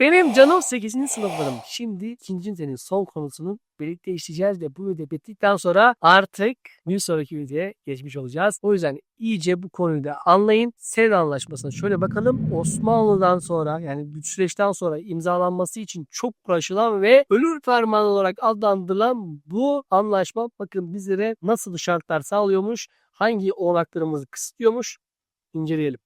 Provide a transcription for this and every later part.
Benim canım 8. sınıflarım. Şimdi ikinci senin son konusunu birlikte işleyeceğiz ve bu videoyu bittikten sonra artık bir sonraki videoya geçmiş olacağız. O yüzden iyice bu konuyu da anlayın. Sevr Anlaşması'na şöyle bakalım. Osmanlı'dan sonra yani bu süreçten sonra imzalanması için çok uğraşılan ve ölür fermanı olarak adlandırılan bu anlaşma bakın bizlere nasıl şartlar sağlıyormuş, hangi olanaklarımızı kısıtlıyormuş inceleyelim.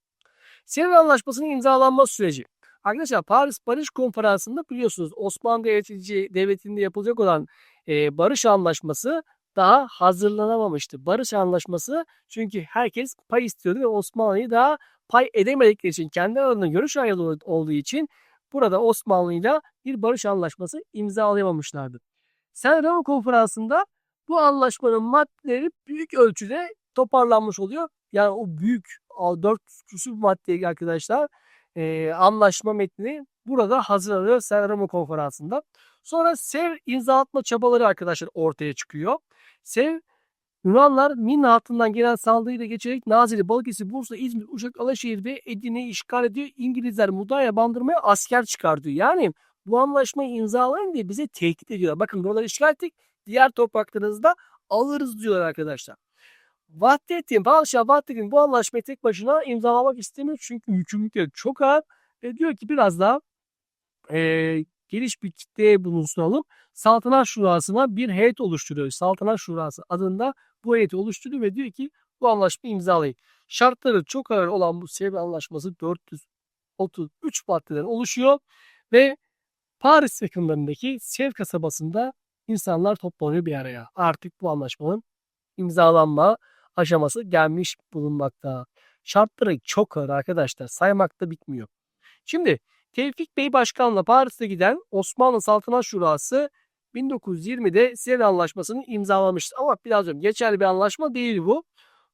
Sevr Anlaşması'nın imzalanma süreci. Arkadaşlar Paris Barış Konferansı'nda biliyorsunuz Osmanlı Devleti, Devleti'nde yapılacak olan e, barış anlaşması daha hazırlanamamıştı. Barış anlaşması çünkü herkes pay istiyordu ve Osmanlı'yı daha pay edemedikleri için kendi aralarında görüş ayrılığı olduğu için burada Osmanlı'yla bir barış anlaşması imzalayamamışlardı. Sen Roma Konferansı'nda bu anlaşmanın maddeleri büyük ölçüde toparlanmış oluyor. Yani o büyük 400 küsur maddeyi arkadaşlar e, anlaşma metni burada hazırlanıyor Sen Roma Konferansı'nda. Sonra SEV imza atma çabaları arkadaşlar ortaya çıkıyor. SEV Yunanlar Minna hattından gelen saldırıyla geçerek Nazilli, Balıkesir, Bursa, İzmir, Uşak, Alaşehir ve Edirne'yi işgal ediyor. İngilizler Mudanya bandırmaya asker çıkartıyor. Yani bu anlaşmayı imzalayın diye bize tehdit ediyorlar. Bakın buraları işgal ettik. Diğer topraklarınızda alırız diyorlar arkadaşlar. Vahdettin, Padişah Vahdettin bu anlaşmayı tek başına imzalamak istemiyor. Çünkü yükümlülükleri çok ağır. Ve diyor ki biraz daha e, geniş bir kitleye bulunsunalım. Saltanat Şurası'na bir heyet oluşturuyor. Saltanat Şurası adında bu heyeti oluşturuyor ve diyor ki bu anlaşmayı imzalayın. Şartları çok ağır olan bu Sevr Anlaşması 433 maddeden oluşuyor ve Paris yakınlarındaki Sevr kasabasında insanlar toplanıyor bir araya. Artık bu anlaşmanın imzalanma aşaması gelmiş bulunmakta. Şartları çok ağır arkadaşlar. Saymakta bitmiyor. Şimdi Tevfik Bey Başkan'la Paris'e giden Osmanlı Saltanat Şurası 1920'de Sevr Anlaşması'nı imzalamıştır. Ama biraz önce geçerli bir anlaşma değil bu.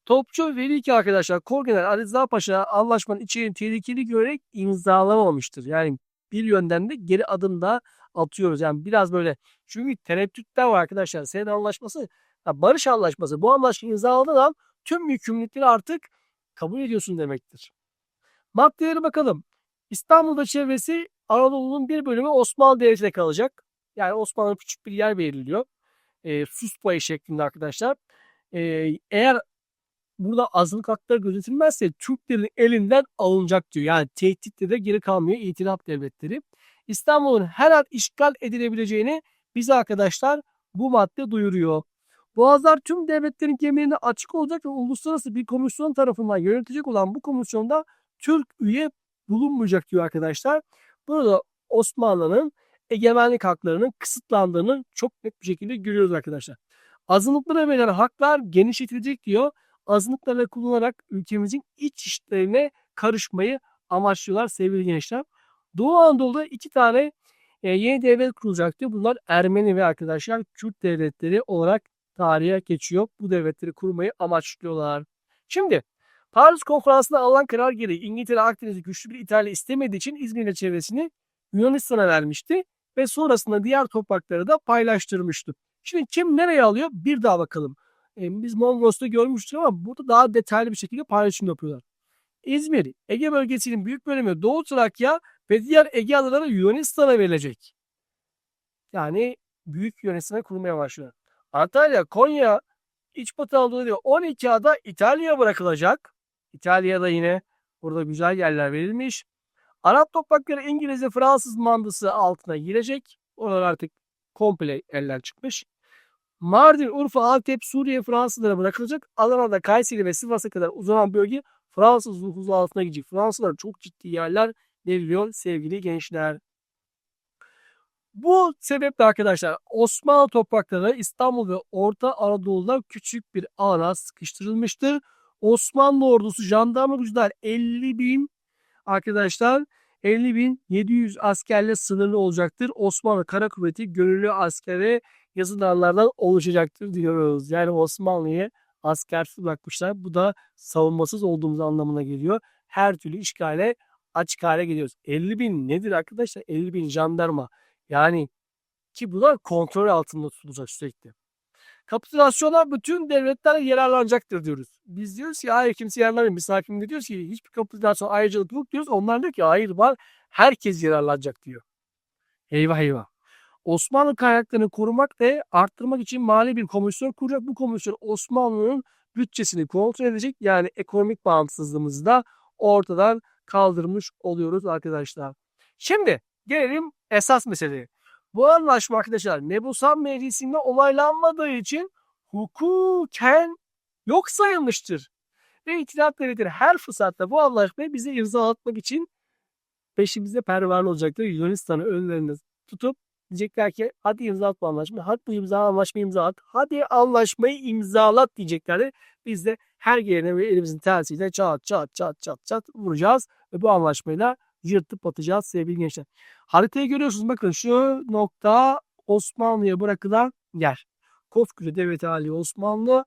Topçu Veli ki arkadaşlar Korgeneral Ali Rıza Paşa anlaşmanın içeriğini tehlikeli görerek imzalamamıştır. Yani bir yönden de geri adım da atıyoruz. Yani biraz böyle çünkü tereddütler var arkadaşlar. Sevr Anlaşması barış anlaşması. Bu anlaşma imzaladığın an tüm yükümlülükleri artık kabul ediyorsun demektir. Maddelere bakalım. İstanbul'da çevresi Anadolu'nun bir bölümü Osmanlı Devleti'ne kalacak. Yani Osmanlı'ya küçük bir yer veriliyor. E, sus payı şeklinde arkadaşlar. E, eğer burada azınlık hakları gözetilmezse Türklerin elinden alınacak diyor. Yani tehditte de geri kalmıyor itilaf devletleri. İstanbul'un her an işgal edilebileceğini bize arkadaşlar bu madde duyuruyor. Boğazlar tüm devletlerin gemilerine açık olacak ve uluslararası bir komisyon tarafından yönetilecek olan bu komisyonda Türk üye bulunmayacak diyor arkadaşlar. Burada Osmanlı'nın egemenlik haklarının kısıtlandığını çok net bir şekilde görüyoruz arkadaşlar. Azınlıklara verilen haklar genişletilecek diyor. Azınlıklarla kullanarak ülkemizin iç işlerine karışmayı amaçlıyorlar sevgili gençler. Doğu Anadolu'da iki tane e, yeni devlet kurulacak diyor. Bunlar Ermeni ve arkadaşlar Kürt devletleri olarak tarihe geçiyor. Bu devletleri kurmayı amaçlıyorlar. Şimdi Paris Konferansı'nda alınan karar gereği İngiltere Akdeniz'i güçlü bir İtalya istemediği için İzmir'le çevresini Yunanistan'a vermişti ve sonrasında diğer toprakları da paylaştırmıştı. Şimdi kim nereye alıyor? Bir daha bakalım. E, biz Mondros'ta görmüştük ama burada daha detaylı bir şekilde paylaşım yapıyorlar. İzmir, Ege bölgesinin büyük bölümü Doğu Trakya ve diğer Ege adaları Yunanistan'a verilecek. Yani büyük Yunanistan'a kurmaya başlıyor. Antalya, Konya, İç Batı Anadolu diyor 12 ada İtalya'ya bırakılacak. İtalya'da yine burada güzel yerler verilmiş. Arap toprakları İngiliz ve Fransız mandısı altına girecek. Oralar artık komple eller çıkmış. Mardin, Urfa, Antep, Suriye Fransızlara bırakılacak. Adana'da Kayseri ve Sivas'a kadar uzanan bölge Fransız nüfuzu altına girecek. Fransızlara çok ciddi yerler veriliyor sevgili gençler. Bu sebeple arkadaşlar Osmanlı toprakları İstanbul ve Orta Anadolu'da küçük bir alana sıkıştırılmıştır. Osmanlı ordusu jandarma güçler 50 bin arkadaşlar 50 bin 700 askerle sınırlı olacaktır. Osmanlı Kara Kuvveti gönüllü askere yazılanlardan oluşacaktır diyoruz. Yani Osmanlı'ya askersiz bırakmışlar. Bu da savunmasız olduğumuz anlamına geliyor. Her türlü işgale açık hale geliyoruz. 50 bin nedir arkadaşlar? 50 bin jandarma. Yani ki bunlar kontrol altında tutulacak sürekli. Kapitülasyonlar bütün devletler yararlanacaktır diyoruz. Biz diyoruz ki hayır kimse yararlanmıyor. Biz hakimde diyoruz ki hiçbir kapitülasyon ayrıcalık yok diyoruz. Onlar diyor ki hayır var herkes yararlanacak diyor. Eyvah eyvah. Osmanlı kaynaklarını korumak ve arttırmak için mali bir komisyon kuracak. Bu komisyon Osmanlı'nın bütçesini kontrol edecek. Yani ekonomik bağımsızlığımızı da ortadan kaldırmış oluyoruz arkadaşlar. Şimdi gelelim esas meseleye. Bu anlaşma arkadaşlar Mebusan Meclisi'nde olaylanmadığı için hukuken yok sayılmıştır. Ve İtilaf Devletleri her fırsatta bu anlaşmayı bize imza atmak için peşimizde pervane olacaktır. Yunanistan'ı önlerinde tutup diyecekler ki hadi imza at bu anlaşmayı. Hadi bu imza anlaşmayı imza at. Hadi anlaşmayı imzalat diyeceklerdi. Biz de her yerine ve elimizin tersiyle çat çat çat çat çat vuracağız. Ve bu anlaşmayla yırtıp atacağız sevgili gençler. Haritayı görüyorsunuz bakın şu nokta Osmanlı'ya bırakılan yer. Kofküre Devleti hali Osmanlı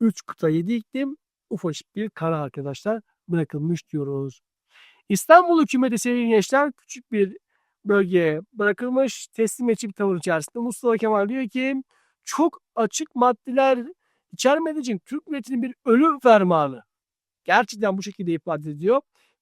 3 kıta 7 iklim ufacık bir kara arkadaşlar bırakılmış diyoruz. İstanbul hükümeti sevgili gençler küçük bir bölgeye bırakılmış teslimiyetçi bir tavır içerisinde. Mustafa Kemal diyor ki çok açık maddeler içermediği için Türk milletinin bir ölüm fermanı. Gerçekten bu şekilde ifade ediyor.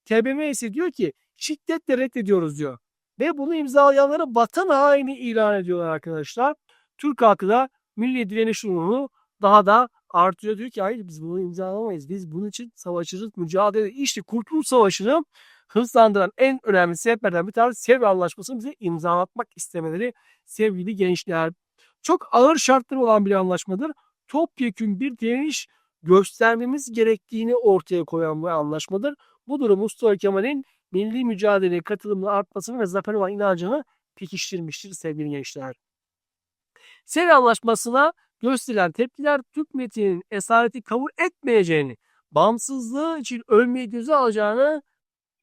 TBMM ise diyor ki şiddetle reddediyoruz diyor. Ve bunu imzalayanlara vatan haini ilan ediyorlar arkadaşlar. Türk halkı da milli direniş ruhunu daha da artıyor. Diyor ki hayır biz bunu imzalamayız. Biz bunun için savaşırız, mücadele. İşte Kurtuluş Savaşı'nı hızlandıran en önemli sebeplerden bir tanesi Sevr Anlaşması'nı bize imzalatmak istemeleri sevgili gençler. Çok ağır şartları olan bir anlaşmadır. Topyekün bir direniş göstermemiz gerektiğini ortaya koyan bir anlaşmadır. Bu durum Mustafa Kemal'in milli mücadeleye katılımını artmasını ve zafer olan inancını pekiştirmiştir sevgili gençler. Sevr Anlaşması'na gösterilen tepkiler Türk milletinin esareti kabul etmeyeceğini, bağımsızlığı için ölmeyi göze alacağını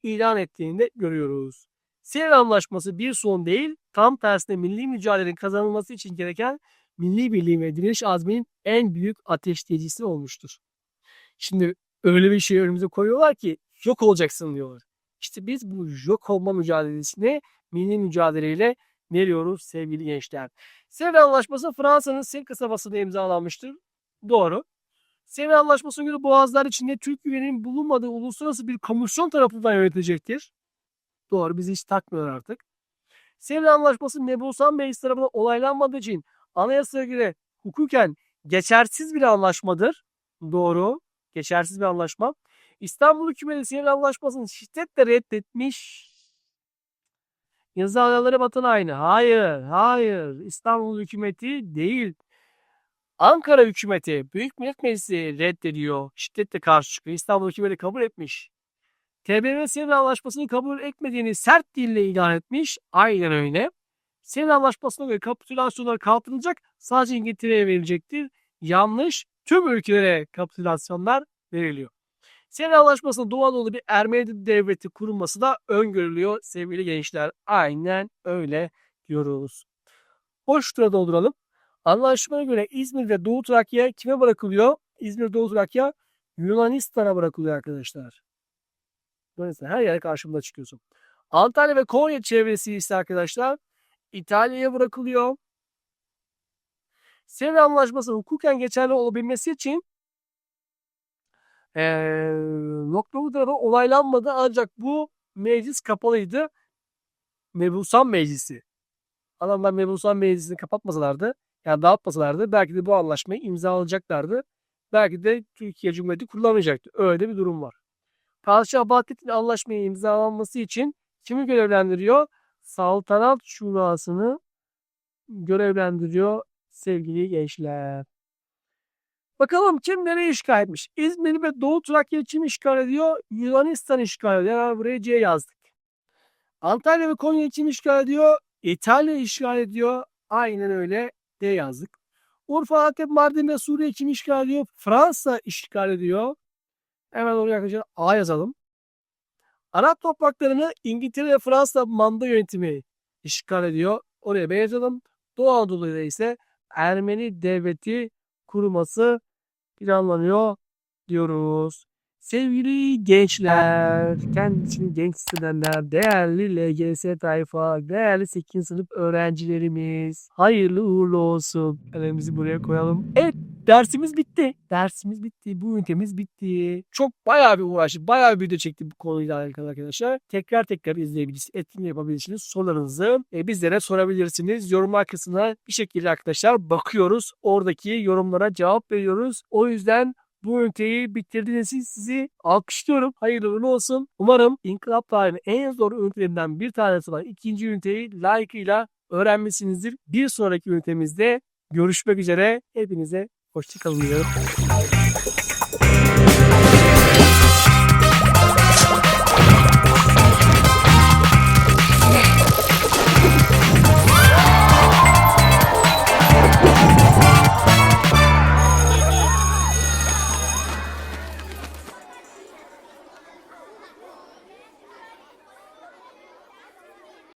ilan ettiğini görüyoruz. Sevr Anlaşması bir son değil, tam tersine milli mücadelenin kazanılması için gereken milli birliğin ve direniş azminin en büyük ateşleyicisi olmuştur. Şimdi öyle bir şey önümüze koyuyorlar ki yok olacaksın diyorlar. İşte biz bu yok olma mücadelesini milli mücadeleyle veriyoruz sevgili gençler. Sevr Anlaşması Fransa'nın Sevr kasabasında imzalanmıştır. Doğru. Sevr Anlaşması'na göre boğazlar içinde Türk güveninin bulunmadığı uluslararası bir komisyon tarafından yönetilecektir. Doğru bizi hiç takmıyor artık. Sevr Anlaşması Mebusan Meclisi tarafından olaylanmadığı için anayasaya göre hukuken geçersiz bir anlaşmadır. Doğru. Geçersiz bir anlaşma. İstanbul hükümeti Sevr Anlaşması'nı şiddetle reddetmiş. İmzalayanları vatan aynı. Hayır, hayır. İstanbul hükümeti değil. Ankara hükümeti, Büyük Millet Meclisi reddediyor. Şiddetle karşı çıkıyor. İstanbul hükümeti kabul etmiş. TBMM Sevr Anlaşması'nı kabul etmediğini sert dille ilan etmiş. Aynen öyle. Sevr Anlaşması'na göre kapitülasyonlar kaldırılacak. Sadece İngiltere'ye verilecektir. Yanlış. Tüm ülkelere kapitülasyonlar veriliyor. Sevr Anlaşması'nda Doğu Anadolu bir Ermeni devleti kurulması da öngörülüyor sevgili gençler. Aynen öyle diyoruz. Boş tura dolduralım. Anlaşmaya göre İzmir ve Doğu Trakya kime bırakılıyor? İzmir, Doğu Trakya Yunanistan'a bırakılıyor arkadaşlar. Yunanistan her yere karşımda çıkıyorsun. Antalya ve Konya çevresi ise arkadaşlar İtalya'ya bırakılıyor. Sevr Anlaşması hukuken geçerli olabilmesi için ee, noktalı da olaylanmadı ancak bu meclis kapalıydı. Mebusan Meclisi. Adamlar Mebusan Meclisi'ni kapatmasalardı, yani dağıtmasalardı belki de bu anlaşmayı imzalayacaklardı. Belki de Türkiye Cumhuriyeti kullanmayacaktı. Öyle bir durum var. Padişah Bahattin anlaşmayı imzalanması için kimi görevlendiriyor? Saltanat Şurası'nı görevlendiriyor sevgili gençler. Bakalım kim nereye işgal etmiş? İzmir ve Doğu Trakya'yı kim işgal ediyor? Yunanistan işgal ediyor. Yani buraya C yazdık. Antalya ve Konya kim işgal ediyor? İtalya işgal ediyor. Aynen öyle D yazdık. Urfa, Antep, Mardin ve Suriye kim işgal ediyor? Fransa işgal ediyor. Hemen oraya arkadaşlar A yazalım. Arap topraklarını İngiltere ve Fransa manda yönetimi işgal ediyor. Oraya B yazalım. Doğu Anadolu'da ise Ermeni devleti kurulması planlanıyor diyoruz. Sevgili gençler, kendisini genç hissedenler, değerli LGS tayfa, değerli 8. sınıf öğrencilerimiz, hayırlı uğurlu olsun. Elimizi buraya koyalım. Evet, dersimiz bitti. Dersimiz bitti. Bu ünitemiz bitti. Çok bayağı bir uğraştık. Bayağı bir video çektim bu konuyla alakalı arkadaşlar. Tekrar tekrar izleyebilirsiniz. Etkinliği yapabilirsiniz. Sorularınızı e, bizlere sorabilirsiniz. Yorumlar kısmına bir şekilde arkadaşlar bakıyoruz. Oradaki yorumlara cevap veriyoruz. O yüzden bu üniteyi bitirdiğiniz için sizi alkışlıyorum. Hayırlı uğurlu olsun. Umarım İnkılap tarihinin en zor ünitelerinden bir tanesi var. İkinci üniteyi layıkıyla öğrenmişsinizdir. Bir sonraki ünitemizde görüşmek üzere. Hepinize hoşçakalın diyorum.